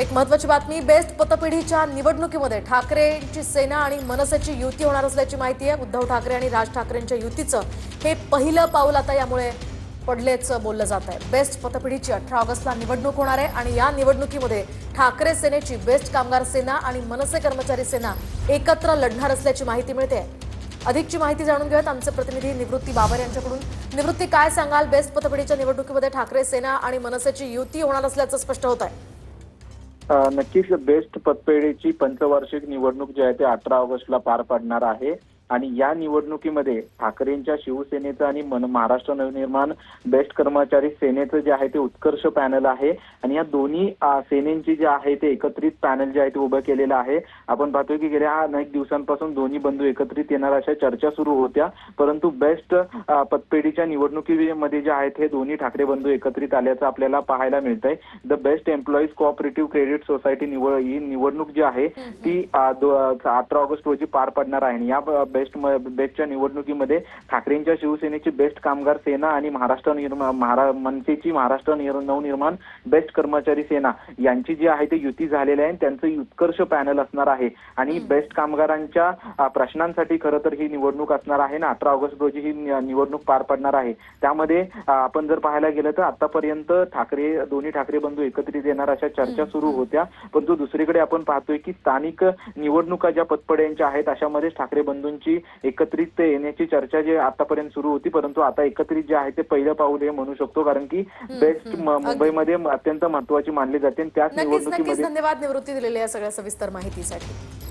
एक महत्वाची बातमी बेस्ट पतपिढीच्या निवडणुकीमध्ये ठाकरेंची सेना आणि मनसेची युती होणार असल्याची माहिती आहे. उद्धव ठाकरे आणि राज ठाकरेंच्या युतीचं हे पहिलं पाऊल आता यामुळे पडल्याचं बोललं जात आहे. बेस्ट पतपिढीची अठरा ऑगस्टला निवडणूक होणार आहे आणि या निवडणुकीमध्ये ठाकरे सेनेची बेस्ट कामगार सेना आणि मनसे कर्मचारी सेना एकत्र लढणार असल्याची माहिती मिळते. आहे. अधिकची माहिती जाणून घेऊयात आमचे प्रतिनिधी निवृत्ती बाबर यांच्याकडून. निवृत्ती काय सांगाल? बेस्ट पतपिढीच्या निवडणुकीमध्ये ठाकरे सेना आणि मनसेची युती होणार असल्याचं स्पष्ट होत आहे. नक्कीच बेस्ट पतपेढीची पंचवार्षिक निवडणूक जी आहे ती अठरा ऑगस्टला पार पडणार आहे. आणि या निवडणुकीमध्ये ठाकरेंच्या शिवसेनेचं आणि मन- महाराष्ट्र नवनिर्माण बेस्ट कर्मचारी सेनेचं जे आहे ते उत्कर्ष पॅनल आहे. आणि या दोन्ही सेनेची सेनेंची जे आहे ते एकत्रित पॅनल जे आहे ते उभं केलेलं आहे. आपण पाहतोय की गेल्या अनेक दिवसांपासून दोन्ही बंधू एकत्रित येणार अशा चर्चा सुरू होत्या. परंतु बेस्ट पतपेढीच्या निवडणुकीमध्ये जे आहेत हे दोन्ही ठाकरे बंधू एकत्रित आल्याचं आपल्याला पाहायला मिळतंय. The best employees cooperative credit society निवड ही निवडणूक जी आहे ती अठरा ऑगस्ट रोजी पार पडणार आहे. आणि या बेस्ट बेस्टच्या निवडणुकीमध्ये ठाकरेंच्या शिवसेनेची बेस्ट कामगार सेना आणि महाराष्ट्र निर्माण महारा मनसेची महाराष्ट्र निर- नवनिर्माण बेस्ट कर्मचारी सेना यांची जी आहे ते युती झालेली आहे त्यांचं उत्कर्ष पॅनल असणार आहे. आणि बेस्ट कामगारांच्या प्रश्नांसाठी खरं तर ही निवडणूक असणार आहे ना अठरा ऑगस्ट रोजी ही निवडणूक पार पडणार आहे. त्यामध्ये आपण जर पाहायला गेलं तर आतापर्यंत ठाकरे दोन्ही ठाकरे बंधू एकत्रित येणार अशा चर्चा सुरू होत्या. परंतु दुसरीकडे आपण पाहतोय की स्थानिक निवडणुका ज्या पतपड्यांच्या आहेत अशामध्येच ठाकरे बंधूंची एकत्रित येण्याची चर्चा जी आतापर्यंत सुरू होती परंतु आता एकत्रित जे आहे ते पहिलं पाऊल हे म्हणू शकतो कारण की बेस्ट मुंबईमध्ये अत्यंत महत्वाची मानली जाते आणि त्याच निवडणुकीमध्ये धन्यवाद निवृत्ती दिलेली आहे सगळ्या सविस्तर माहितीसाठी.